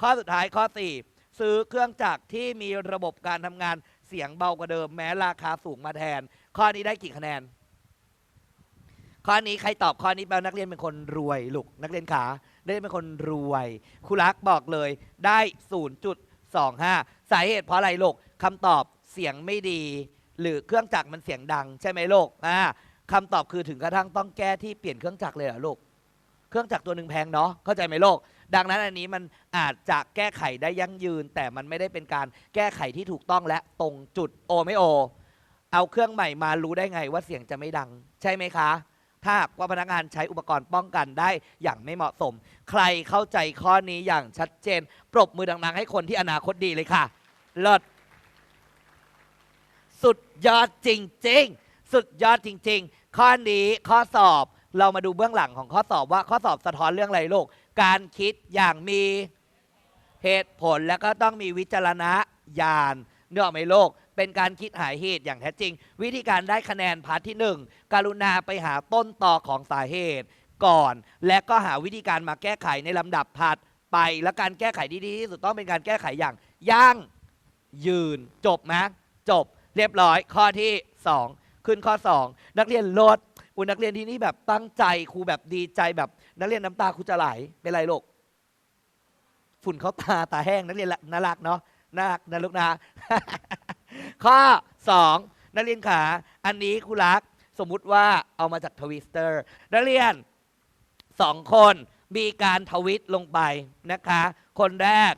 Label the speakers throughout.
Speaker 1: ข้อสุดท้ายข้อ 4 ซื้อเครื่องจักรที่มีระบบการทำงานเสียงเบากว่าเดิมแม้ราคาสูงมาแทน ข้อนี้ได้กี่คะแนน ข้อนี้ใครตอบข้อนี้แปลว่านักเรียนเป็นคนรวยลูกนักเรียนขาได้เป็นคนรวยครูรักบอกเลยได้ 0.25 สาเหตุเพราะอะไรลูกคำตอบเสียงไม่ดี หรือเครื่องจักรมันเสียงดัง ใช่ไหมลูกอ่าคำตอบคือถึงกระทั่งต้องแก้ที่เปลี่ยนเครื่องจักรเลยเหรอลูก รื่องจักรตัวหนึ่งแพงเนาะเข้าใจไหมโลก ดังนั้นอันนี้มันอาจจะแก้ไขได้ยั่งยืน แต่มันไม่ได้เป็นการแก้ไขที่ถูกต้องและตรงจุดโอไม่โอ เอาเครื่องใหม่มารู้ได้ไงว่าเสียงจะไม่ดัง ใช่ไหมคะ ถ้าหากว่าพนักงานใช้อุปกรณ์ป้องกันได้อย่างไม่เหมาะสม ใครเข้าใจข้อนี้อย่างชัดเจน ปรบมือดังๆให้คนที่อนาคตดีเลยค่ะเลิศสุดยอดจริงๆ สุดยอดจริง ๆ ข้อนี้ข้อสอบ เรามาดูเบื้องหลังของข้อสอบว่าข้อสอบสะท้อนเรื่องอะไรลูก การคิดอย่างมีเหตุผลแล้วก็ต้องมีวิจารณญาณเนื้อไหมโลก เป็นการคิดหาเหตุอย่างแท้จริง วิธีการได้คะแนนพาร์ทที่หนึ่งกรุณาไปหาต้นตอของสาเหตุก่อน และก็หาวิธีการมาแก้ไขในลำดับถัดไปและการแก้ไขที่ดีที่สุดต้องเป็นการแก้ไขอย่างยั่งยืนจบไหมจบเรียบร้อยข้อที่ 2 ขึ้นข้อ 2 นักเรียนลด อุนักเรียนที่นี่แบบตั้งใจครูแบบดีใจแบบ นักเรียนน้ำตาครูจะไหลเป็นไรลูกฝุ่นเขาตาตาแห้งนักเรียนน่ารักเนาะน่ารักนะลูกนะข้อ2นักเรียนขาอันนี้ครูรักสมมุติว่าเอามาจากทวิสเตอร์นักเรียนสองคนมีการทวิตลงไปนะคะ คนแรก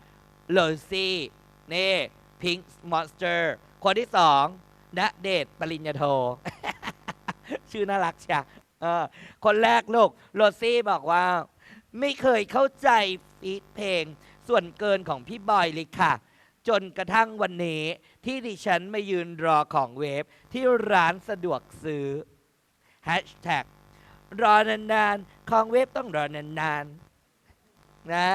Speaker 1: เลซี่นี่พิงค์มอนสเตอร์คนที่สองณเดชปริญญาโท ชื่อน่ารักเชียเออคนแรกลูกโรซี่บอกว่า ไม่เคยเข้าใจฟีดเพลง ส่วนเกินของพี่บอยเลยค่ะ จนกระทั่งวันนี้ ที่ดิฉันมายืนรอของเวฟ ที่ร้านสะดวกซื้อ Hashtag รอนานๆ ของเวฟต้องรอนานๆนะ